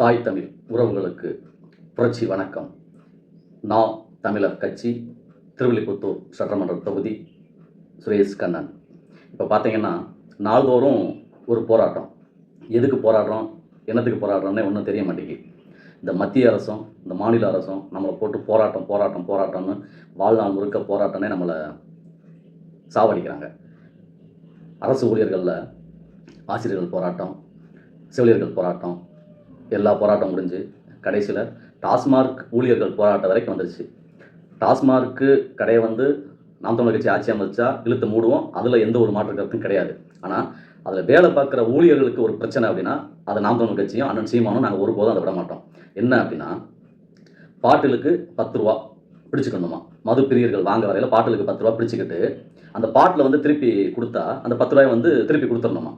தாய் தமிழ் உறவுகளுக்கு புரட்சி வணக்கம். நான் தமிழர் கட்சி திருவில்லிபுத்தூர் சட்டமன்ற தொகுதி சுரேஷ் கண்ணன். இப்போ பார்த்தீங்கன்னா நாள்தோறும் ஒரு போராட்டம். எதுக்கு போராடுறோம் என்னத்துக்கு போராடுறோம்னே ஒன்றும் தெரிய மாட்டேங்குது. இந்த மத்திய அரசும் இந்த மாநில அரசும் நம்மளை போட்டு போராட்டம் போராட்டம் போராட்டம்னு வாழ்நாள் முழுக்க போராட்டம்னே நம்மளை சாவடிக்கிறாங்க. அரசு ஊழியர்களில் ஆசிரியர்கள் போராட்டம் செவிலியர்கள் போராட்டம் எல்லா போராட்டம் முடிஞ்சு கடைசியில் டாஸ்மார்க் ஊழியர்கள் போராட்டம் வரைக்கும் வந்துருச்சு. டாஸ்மார்க்கு கடையை வந்து நாம் தமிழர் கட்சி ஆட்சி அமைச்சா இழுத்து மூடுவோம். அதில் எந்த ஒரு மாற்று கருத்தும் கிடையாது. ஆனால் அதில் வேலை பார்க்குற ஊழியர்களுக்கு ஒரு பிரச்சனை அப்படின்னா அதை நாம் தமிழர் கட்சியும் அண்ணன் சீமானும் நாங்கள் ஒருபோதும் அதை விட மாட்டோம். என்ன அப்படின்னா பாட்டிலுக்கு பத்து ரூபா பிடிச்சுக்கணுமா? மது பிரியர்கள் வாங்க வரையில் பாட்டிலுக்கு பத்து ரூபா பிடிச்சிக்கிட்டு அந்த பாட்டில் வந்து திருப்பி கொடுத்தா அந்த பத்து ரூபாய் வந்து திருப்பி கொடுத்துடணுமா?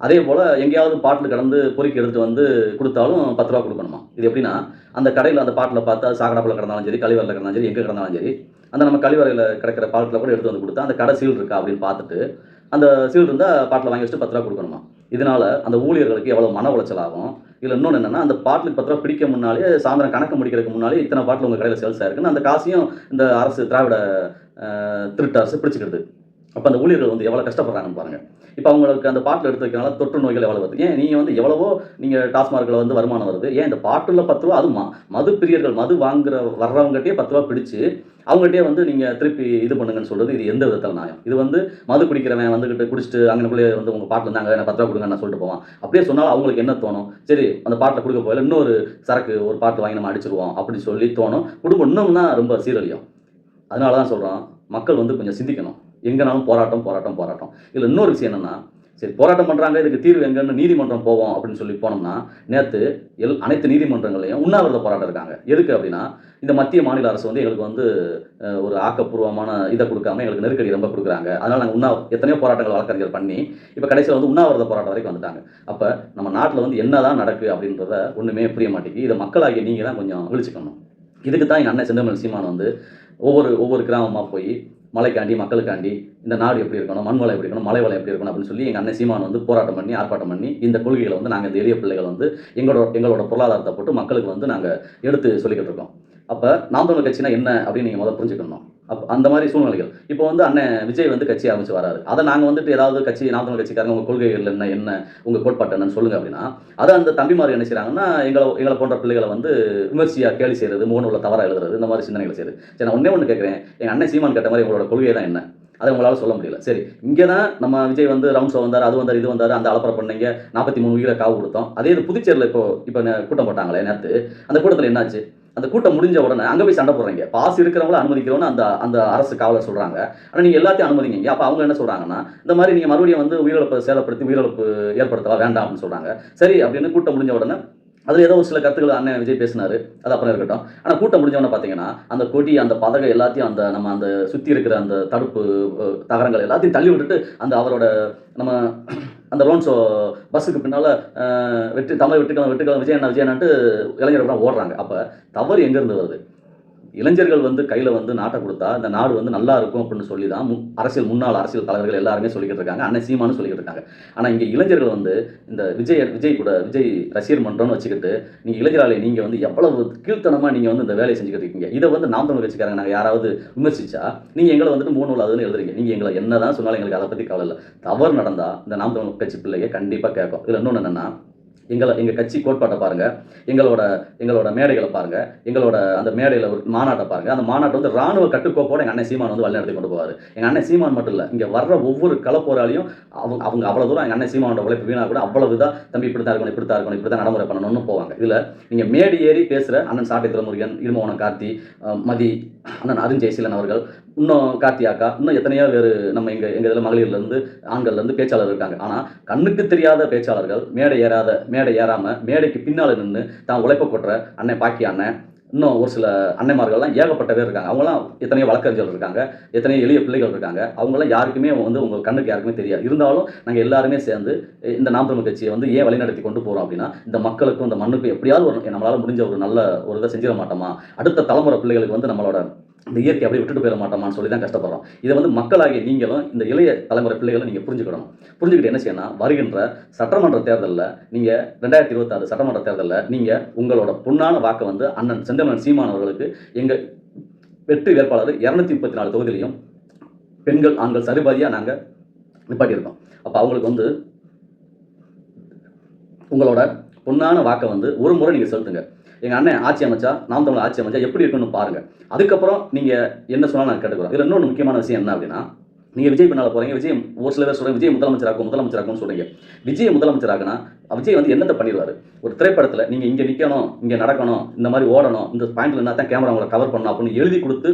அதே போல் எங்கேயாவது பாட்டில் கடந்து பொறுக்கி எடுத்துகிட்டு வந்து கொடுத்தாலும் பத்து ரூபா கொடுக்கணுமா? இது எப்படின்னா அந்த கடையில் அந்த பாட்டில் பார்த்தா சாக்கடாப்பில் கிடந்தாலும் சரி கழிவறையில் கிடந்தாலும் சரி எங்கே கிடந்தாலும் சரி அந்த நம்ம கழிவறையில் கிடக்கிற பாட்டில் கூட எடுத்து வந்து கொடுத்தா அந்த கடை சீல் இருக்கா அப்படின்னு பார்த்துட்டு அந்த சீல் இருந்தால் பாட்டில் வாங்கி வச்சுட்டு பத்து ரூபா கொடுக்கணுமா? இதனால் அந்த ஊழியர்களுக்கு எவ்வளோ மன உளைச்சல் ஆகும்? இதில் இன்னொன்று என்னென்னா அந்த பாட்டிலுக்கு பத்து ரூபா பிடிக்க முன்னாலே சாயந்தரம் கணக்கு முடிக்கிறதுக்கு முன்னாலே இத்தனை பாட்டில் உங்கள் கடையில் சேல்ஸ் ஆயிருக்குன்னு அந்த காசையும் இந்த அரசு திராவிட திருட்டு அரசு பிடிச்சிக்கிறது அப்போ அந்த ஊழியர்கள் வந்து எவ்வளோ கஷ்டப்படுறாங்கன்னு பாருங்கள் இப்போ அவங்களுக்கு அந்த பாட்டில் எடுத்து வைக்கிறனால தொற்று நோய்கள் எவ்வளோ வருது? ஏன் நீங்கள் வந்து எவ்வளவோ நீங்கள் டாஸ்மார்க்கில் வந்து வருமானம் வருது? ஏன் இந்த பாட்டில் பத்து ரூபா அது ம- மது பிரியர்கள் மது வாங்குற வர்றவங்ககிட்டயே பத்து ரூபா பிடிச்சு அவங்ககிட்டயே வந்து நீங்கள் திருப்பி இது பண்ணுங்கன்னு சொல்கிறது இது எந்த விதத்தில் நியாயம்? இது வந்து மது குடிக்கிறவன் வந்துக்கிட்டு குடிச்சிட்டு அங்கனக்குள்ளே வந்து உங்கள் பாட்டில் இருந்தாங்க நான் பத்து ரூபா கொடுங்கன்னு சொல்லிட்டு போவான். அப்படியே சொன்னாலும் அவங்களுக்கு என்ன தோணும்? சரி அந்த பாட்டில் கொடுக்க போயில இன்னொரு சரக்கு ஒரு பாட்டு வாங்கி நம்ம அடிச்சிருவோம் அப்படின்னு சொல்லி தோணும். குடும்பம் இன்னும் தான் ரொம்ப சீரழியும். அதனால தான் சொல்கிறோம் மக்கள் வந்து கொஞ்சம் சிந்திக்கணும். எங்கேனாலும் போராட்டம் போராட்டம் போராட்டம். இதில் இன்னொரு விஷயம் என்னன்னா சரி போராட்டம் பண்ணுறாங்க இதுக்கு தீர்வு எங்கன்னு நீதிமன்றம் போவோம் அப்படின்னு சொல்லி போனோம்னா நேற்று எல் அனைத்து நீதிமன்றங்களையும் உண்ணாவிரத போராட்டம் இருக்காங்க. எதுக்கு அப்படின்னா இந்த மத்திய மாநில அரசு வந்து எங்களுக்கு வந்து ஒரு ஆக்கப்பூர்வமான இதை கொடுக்காம எங்களுக்கு நெருக்கடி ரொம்ப கொடுக்குறாங்க. அதனால் நாங்கள் உண்ணா எத்தனையோ போராட்டங்கள் வழக்கறிஞர் பண்ணி இப்போ கடைசியில் வந்து உண்ணாவிரத போராட்டம் வரைக்கும் வந்துட்டாங்க. அப்போ நம்ம நாட்டில் வந்து என்னதான் நடக்கு அப்படின்றத ஒன்றுமே புரிய மாட்டேங்குது. இதை மக்களாகிய நீங்கள் தான் கொஞ்சம் விழிச்சுக்கணும். இதுக்கு தான் எங்கள் அண்ணன் செந்தமிழ் சீமான் வந்து ஒவ்வொரு ஒவ்வொரு கிராமமாக போய் மலைக்காண்டி மக்களுக்காண்டி இந்த நாடு எப்படி இருக்கணும் மண் வளம் எப்படி இருக்கணும் மலை வளம் எப்படி இருக்கணும் அப்படின்னு சொல்லி எங்கள் அண்ணன் சீமான் வந்து போராட்டம் பண்ணி ஆர்ப்பாட்டம் பண்ணி இந்த கொள்கைகளை வந்து நாங்கள் இந்த எளிய பிள்ளைகள் வந்து எங்களோட எங்களோட பொருளாதாரத்தை போட்டு மக்களுக்கு வந்து நாங்கள் எடுத்து சொல்லிக்கிட்டு இருக்கோம். அப்போ நாம் தமிழ் கட்சினா என்ன அப்படின்னு நீங்கள் முதல்ல புரிஞ்சுக்கணும். அப்போ அந்த மாதிரி சூழ்நிலைகள். இப்போ வந்து அண்ணன் விஜய் வந்து கட்சி ஆரம்பிச்சு வராரு. அதை நாங்கள் வந்துட்டு ஏதாவது கட்சி நாற்பது கட்சிக்காரங்க உங்கள் கொள்கைகள் என்ன என்ன உங்கள் கோட்பாட்டு என்னன்னு சொல்லுங்க அப்படின்னா அதை அந்த தம்பிமார் என்ன செய்கிறாங்கன்னா எங்களை எங்களை போன்ற பிள்ளைகளை வந்து விமர்சியாக கேலி செய்கிறது முகநூலில் தவறாக எழுதுறது இந்த மாதிரி சிந்தனைகள் செய்யுது சரி நான் ஒன்றே ஒன்று கேட்குறேன் எங்கள் அண்ணன் சீமான் கேட்ட மாதிரி உங்களோட கொள்கை தான் என்ன? அதை உங்களால் சொல்ல முடியல. சரி இங்கே தான் நம்ம விஜய் வந்து ரவுண்ட் ஷோ வந்தார் அது வந்தார் இது வந்தார் அந்த அலப்பறை பண்ணீங்க நாற்பத்தி மூணு உயிரை காவு கொடுத்தோம். அதே இது புதுச்சேரியில் இப்போ இப்போ கூட்டம் போட்டாங்களே நேற்று அந்த கூட்டத்தில் என்னாச்சு? அந்த கூட்டம் முடிஞ்ச உடனே அங்கே போய் சண்டை போடுறீங்க. பாஸ் இருக்கிறவங்கள அனுமதிக்கிறோன்னு அந்த அந்த அரசு காவலர் சொல்கிறாங்க ஆனால் நீங்கள் எல்லாத்தையும் அனுமதிங்க. அப்போ அவங்க என்ன சொல்கிறாங்கன்னா இந்த மாதிரி நீங்கள் மறுபடியும் வந்து உயிரிழப்பை சேலப்படுத்தி உயிரிழப்பு ஏற்படுத்தவா வேண்டாம் அப்படின்னு சொல்கிறாங்க சரி அப்படின்னு கூட்டம் முடிஞ்ச உடனே அதில் ஏதோ ஒரு சில கருத்துக்கள் அண்ணன் விஜய் பேசினார். அது அப்புறம் இருக்கட்டும். ஆனால் கூட்டம் முடிஞ்சவொடனே பார்த்தீங்கன்னா அந்த கொடி அந்த பதகை எல்லாத்தையும் அந்த நம்ம அந்த சுற்றி இருக்கிற அந்த தடுப்பு தகரங்கள் எல்லாத்தையும் தள்ளி விட்டுட்டு அந்த அவரோட நம்ம அந்த லோன்ஸோ பஸ்ஸுக்கு பின்னால் வெற்றி தமிழ் வெட்டுக்கலாம் வெட்டுக்கலாம் விஜயண்ணா விஜயண்ணான்ட்டு விஜய் இளைஞர்கள் ஓடுறாங்க. அப்போ தவறு எங்கேருந்து வருது? இளைஞர்கள் வந்து கையில் வந்து நாட்டை கொடுத்தா இந்த நாடு வந்து நல்லா இருக்கும் அப்படின்னு சொல்லி தான் அரசியல் முன்னாள் அரசியல் தலைவர்கள் எல்லாருமே சொல்லிக்கிட்டு இருக்காங்க. அண்ணன் சீமானு சொல்லிக்கிட்டு இருக்காங்க. ஆனால் இங்கே இளைஞர்கள் வந்து இந்த விஜய் விஜய் கூட விஜய் ரசிகர் மன்றம்னு வச்சுக்கிட்டு நீங்கள் இளைஞராலே நீங்கள் வந்து எவ்வளவு கீழ்த்தனமாக நீங்கள் வந்து இந்த வேலையை செஞ்சுக்கிட்டு இருக்கீங்க. இதை வந்து நாம் தமிழ் வச்சுக்காரங்க நாங்கள் யாராவது விமர்சிச்சா நீங்கள் எங்களை வந்துட்டு மூணு நூல் எழுதுறீங்க. நீங்கள் எங்களை என்ன தான் சொன்னாலும் எங்களுக்கு அதை பற்றி கவலை இல்லை. தவறு நடந்தால் இந்த நாம் தமிழ் கட்சி பிள்ளைங்க கண்டிப்பாக கேட்கும். இதில் இன்னொன்று என்னென்னா எங்களை எங்கள் கட்சி கோட்பாட்டை பாருங்கள் எங்களோட எங்களோட மேடைகளை பாருங்கள் எங்களோட அந்த மேடையில் ஒரு மாநாட்டை பாருங்கள் அந்த மாநாட்டை வந்து ராணுவ கட்டுக்கோப்போட எங்கள் அண்ணன் சீமான் வந்து வழிநடத்தி கொண்டு போவார். எங்கள் அண்ணன் சீமான் மட்டும் இல்லை இங்கே வர்ற ஒவ்வொரு களப்போராளியும் அவங்க அவங்க அவ்வளோ தூரம் எங்கள் அண்ணன் சீமானோட உழைப்பு வீணாக கூட அவ்வளவு தான் தம்பி இப்படி தான் இருக்கணும் இப்படி தான் இருக்கணும் இப்படி தான் நடைமுறை பண்ணணும்னு போவாங்க. இதில் நீங்கள் மேடி ஏறி பேசுகிற அண்ணன் சாட்டை திருமுருகன் இருமோகன் கார்த்தி மதி அண்ணன் அருண் ஜெயசீலன் அவர்கள் இன்னும் கார்த்தி அக்கா இன்னும் எத்தனையோ பேர் நம்ம எங்கள் எங்கள் இதில் மகளிர்லேருந்து ஆண்கள்லேருந்து பேச்சாளர் இருக்காங்க. ஆனால் கண்ணுக்கு தெரியாத பேச்சாளர்கள் மேடை ஏறாத மேடை ஏறாமல் மேடைக்கு பின்னால் நின்று தான் உழைப்ப கொட்டுற அண்ணன் பாக்கி அண்ணன் இன்னும் ஒரு சில அன்னைமார்கள்லாம் ஏகப்பட்ட பேர் இருக்காங்க. அவங்களாம் எத்தனையோ வழக்கறிஞர்கள் இருக்காங்க எத்தனையோ எளிய பிள்ளைகள் இருக்காங்க. அவங்களாம் யாருக்குமே வந்து உங்கள் கண்ணுக்கு யாருக்குமே தெரியாது. இருந்தாலும் நாங்கள் எல்லாருமே சேர்ந்து இந்த நாம் தமிழ் கட்சியை வந்து ஏன் வழிநடத்தி கொண்டு போகிறோம் அப்படின்னா இந்த மக்களுக்கும் இந்த மண்ணுக்கும் எப்படியாவது ஒரு நம்மளால் முடிஞ்ச ஒரு நல்ல ஒரு இதை செஞ்சிட மாட்டோமா? அடுத்த தலைமுறை பிள்ளைகளுக்கு வந்து நம்மளோட இந்த இயற்கை அப்படியே விட்டுட்டு போயிட மாட்டோமான்னு சொல்லி தான் கஷ்டப்படுறோம். இதை வந்து மக்களாகிய நீங்களும் இந்த இளைய தலைமுறை பிள்ளைகளும் நீங்கள் புரிஞ்சுக்கணும். புரிஞ்சுக்கிட்டு என்ன செய்யணும் வருகின்ற சட்டமன்ற தேர்தலில் நீங்கள் ரெண்டாயிரத்தி இருபத்தாறு சட்டமன்ற தேர்தலில் நீங்கள் உங்களோட பொன்னான வாக்கை வந்து அண்ணன் செந்தமன் சீமானவர்களுக்கு எங்கள் வெற்றி வேட்பாளர் இரநூத்தி முப்பத்தி நாலு தொகுதியிலையும் பெண்கள் ஆண்கள் சரிபாதியாக நாங்கள் நிப்பாட்டியிருக்கோம். அப்போ அவங்களுக்கு வந்து உங்களோட பொன்னான வாக்கை வந்து ஒரு முறை நீங்கள் செலுத்துங்க. எங்கள் அண்ணன் ஆட்சி அமைச்சா நாம் தமிழ் ஆட்சி அமைச்சா எப்படி இருக்குன்னு பாருங்கள் அதுக்கப்புறம் நீங்கள் என்ன சொன்னாலும் நான் கேட்டுக்கிறோம் இதில் இன்னொன்று முக்கியமான விஷயம் என்ன அப்படின்னா நீங்கள் விஜய் பின்னால் போகிறீங்க விஜய் ஒரு சில பேர் சொல்கிறீங்க விஜய் முதலமைச்சராகும் முதலமைச்சராகும்னு சொல்கிறீங்க விஜய் முதலமைச்சராகனா விஜய் வந்து என்னத்தை பண்ணிடுவார்? ஒரு திரைப்படத்தில் நீங்கள் இங்கே நிற்கணும் இங்கே நடக்கணும் இந்த மாதிரி ஓடணும் இந்த பாயிண்ட்ல என்ன தான் கேமரா உங்களை கவர் பண்ணணும் அப்படின்னு எழுதி கொடுத்து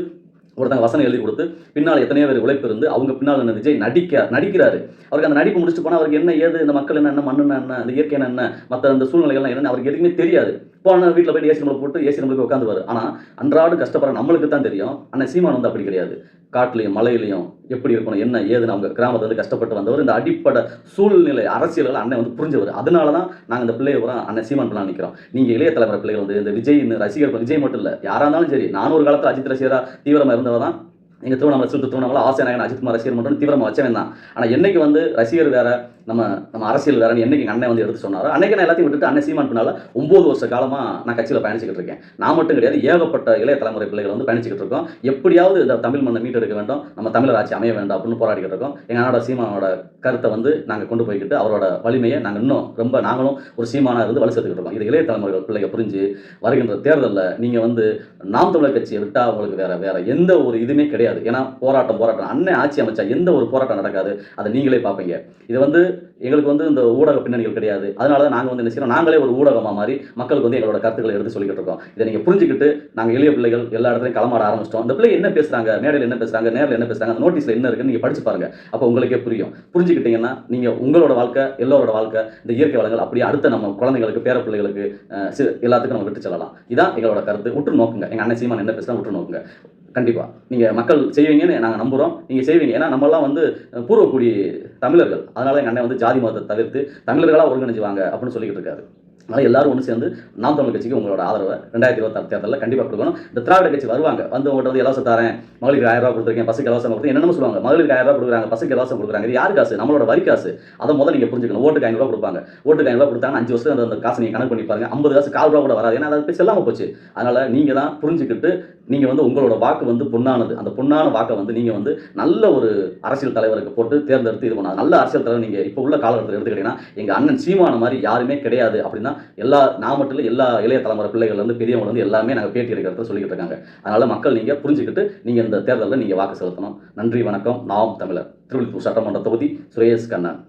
ஒருத்தங்க வசனம் எழுதி கொடுத்து பின்னால் எத்தனையோ பேர் உழைப்பு இருந்து அவங்க பின்னால் என்ன விஜய் நடிக்க நடிக்கிறாரு. அவருக்கு அந்த நடிப்பு முடிச்சுட்டு போனால் அவருக்கு என்ன ஏது இந்த மக்கள் என்ன என்ன மண்ணுன்னா என்ன அந்த இயற்கை என்ன மற்ற அந்த சூழ்நிலைகள்லாம் என்ன அவருக்கு எதுவுமே தெரியாது. போன வீட்டில் போய் ஏசி நம்மளை போட்டு ஏசி நம்மளுக்கு உட்காந்துவார் ஆனால் அன்றாடு கஷ்டப்படுற நம்மளுக்கு தான் தெரியும். ஆனால் சீமான் வந்து அப்படி கிடையாது. காட்டுலையும் மலையிலையும் எப்படி இருக்கணும் என்ன ஏதுன்னு அவங்க கிராமத்தில் வந்து கஷ்டப்பட்டு வந்தவர் இந்த அடிப்படை சூழ்நிலை அரசியல்கள் அண்ணன் வந்து புரிஞ்சவர். அதனால தான் நாங்கள் இந்த பிள்ளைய பூரா அண்ணன் சீமான் பிள்ளை நிற்கிறோம் நீங்கள் இளைய தலைவர் பிள்ளைகள் வந்து இந்த விஜய் ரசிகர் விஜய் மட்டும் இல்லை யாராக இருந்தாலும் சரி நானும் ஒரு காலத்தில் அஜித் ரசிகராக தீவிரமாக இருந்தவர் தான் எங்கள் திருவண்ணாமலை சுற்று திருவண்ணாமலை ஆசிரியர் நாயகன் அஜித்குமார் ரசிகர் மட்டும் தீவிரமாக வச்சவன் தான். ஆனால் என்னைக்கு வந்து ரசிகர் வேறு நம்ம நம்ம அரசியல் வேறன்னு என்னைக்கு அண்ணன் வந்து எடுத்து சொன்னாரோ அன்னைக்கு நான் எல்லாத்தையும் விட்டுட்டு அண்ணன் சீமான் பின்னால் ஒம்பது வருஷ காலமாக நான் கட்சியில் பயணிச்சுக்கிட்டு இருக்கேன். நான் மட்டும் கிடையாது ஏகப்பட்ட இளைய தலைமுறை பிள்ளைகள் வந்து பயணிச்சுக்கிட்டு இருக்கோம். எப்படியாவது இந்த தமிழ் மண்ணை மீட்டெடுக்க வேண்டும் நம்ம தமிழர் ஆட்சி அமைய வேண்டும் அப்படின்னு போராடிக்கிட்டு இருக்கோம். எங்கள் அண்ணோட சீமானோட கருத்தை வந்து நாங்கள் கொண்டு போய்கிட்டு அவரோட வலிமையை நாங்கள் இன்னும் ரொம்ப நாங்களும் ஒரு சீமானாக இருந்து வலு சேர்த்துக்கிட்டு இருக்கோம். இது இளைய தலைமுறைகள் பிள்ளைங்க புரிஞ்சு வருகின்ற தேர்தலில் நீங்கள் வந்து நாம் தமிழர் கட்சியை விட்டால் அவங்களுக்கு வேற வேற எந்த ஒரு இதுவுமே கிடையாது. ஏன்னா போராட்டம் போராட்டம். அண்ணன் ஆட்சி அமைச்சா எந்த ஒரு போராட்டம் நடக்காது. அதை நீங்களே பார்ப்பீங்க. இது வந்து எங்களுக்கு வந்து இந்த ஊடக பின்னணிகள் கிடையாது. அதனால தான் நாங்கள் வந்து என்ன செய்யறோம் நாங்களே ஒரு ஊடகமாக மாறி மக்களுக்கு வந்து எங்களோட கருத்துக்களை எடுத்து சொல்லிக்கிட்டு இருக்கோம். இதை நீங்கள் புரிஞ்சுக்கிட்டு நாங்கள் எளிய பிள்ளைகள் எல்லா இடத்துலையும் களமாட ஆரம்பிச்சிட்டோம். அந்த பிள்ளை என்ன பேசுறாங்க? மேடையில் என்ன பேசுறாங்க? நேரில் என்ன பேசுறாங்க? அந்த நோட்டீஸில் என்ன இருக்குன்னு நீங்கள் படிச்சு பாருங்க. அப்போ உங்களுக்கே புரியும். புரிஞ்சுக்கிட்டீங்கன்னா நீங்கள் உங்களோட வாழ்க்கை எல்லோரோட வாழ்க்கை இந்த இயற்கை வளங்கள் அப்படியே அடுத்த நம்ம குழந்தைங்களுக்கு பேர பிள்ளைகளுக்கு எல்லாத்துக்கும் நம்ம விட்டு செல்லலாம். இதான் எங்களோட கருத்து. உற்று நோக்குங்க. எங்கள் அண்ணன் சீமான் என்ன பேசுனா உற்று நோக்குங்க. கண்டிப்பாக நீங்கள் மக்கள் செய்வீங்கன்னு நாங்கள் நம்புகிறோம் நீங்கள் செய்வீங்க. ஏன்னா நம்மலாம் வந்து பூர்வக்குடி தமிழர்கள். அதனால எங்கள் அண்ணன் வந்து ஜாதி மதத்தை தவிர்த்து தமிழர்களாக ஒருங்கிணைஞ்சுவாங்க அப்படின்னு சொல்லிக்கிட்டு இருக்காரு. அதனால் எல்லாரும் ஒன்று சேர்ந்து நாம் தமிழ் கட்சிக்கு உங்களோட ஆதரவை ரெண்டாயிரத்தி இருபத்தாறு தேர்தலில் கண்டிப்பாக கொடுக்கணும். இந்த திராவிட கட்சி வருவாங்க. வந்து உங்கள்கிட்ட வந்து இலவசம் தரேன் மகளிருக்கு ஆயிரம் ரூபா கொடுத்துருக்கேன் பசுக்கு இலவசம் கொடுத்துருக்கேன் என்னென்ன சொல்லுவாங்க. மகளிருக்கு ஆயிரம் ரூபா கொடுக்குறாங்க பசுக்கு இலவசம் கொடுக்குறாங்க. இது யார் காசு? நம்மளோட வரி காசு. அதை முதல்ல நீங்கள் புரிஞ்சுக்கணும். ஓட்டுக்கு ஐநூறுவா கொடுப்பாங்க. ஓட்டுக்கு ஐநூறுவா கொடுத்தாங்க அஞ்சு வருஷம் அந்த- அந்த காசு நீங்கள் கணக்கு பண்ணி பாருங்க. ஐம்பது காசு கால் ரூபா கூட வராது. ஏன்னா அது போய் செல்லாமல் போச்சு. அதனால் நீங்கள் தான் புரிஞ்சுக்கிட்டு நீங்கள் வந்து உங்களோட வாக்கு வந்து பொன்னானது. அந்த பொன்னான வாக்கை வந்து நீங்கள் வந்து நல்ல ஒரு அரசியல் தலைவருக்கு போட்டு தேர்ந்தெடுத்து இது பண்ணாது நல்ல அரசியல் தலைவர் நீங்கள் இப்போ உள்ள காலகட்டத்தில் எடுத்துக்கிட்டீங்கன்னா எங்கள் அண்ணன் சீமான மாதிரி யாருமே கிடையாது அப்படின்னா எல்லா நான் மட்டும் இல்லை எல்லா இளைய தலைமுறை பிள்ளைகள் வந்து பெரியவங்க வந்து எல்லாமே நாங்கள் பேட்டி எடுக்கிறத சொல்லிக்கிட்டு இருக்காங்க. அதனால் மக்கள் நீங்கள் புரிஞ்சுக்கிட்டு நீங்கள் இந்த தேர்தலில் நீங்கள் வாக்கு செலுத்தணும். நன்றி வணக்கம். நாம் தமிழர். திருவள்ளூர் சட்டமன்ற தொகுதி சுரேஷ் கண்ணன்.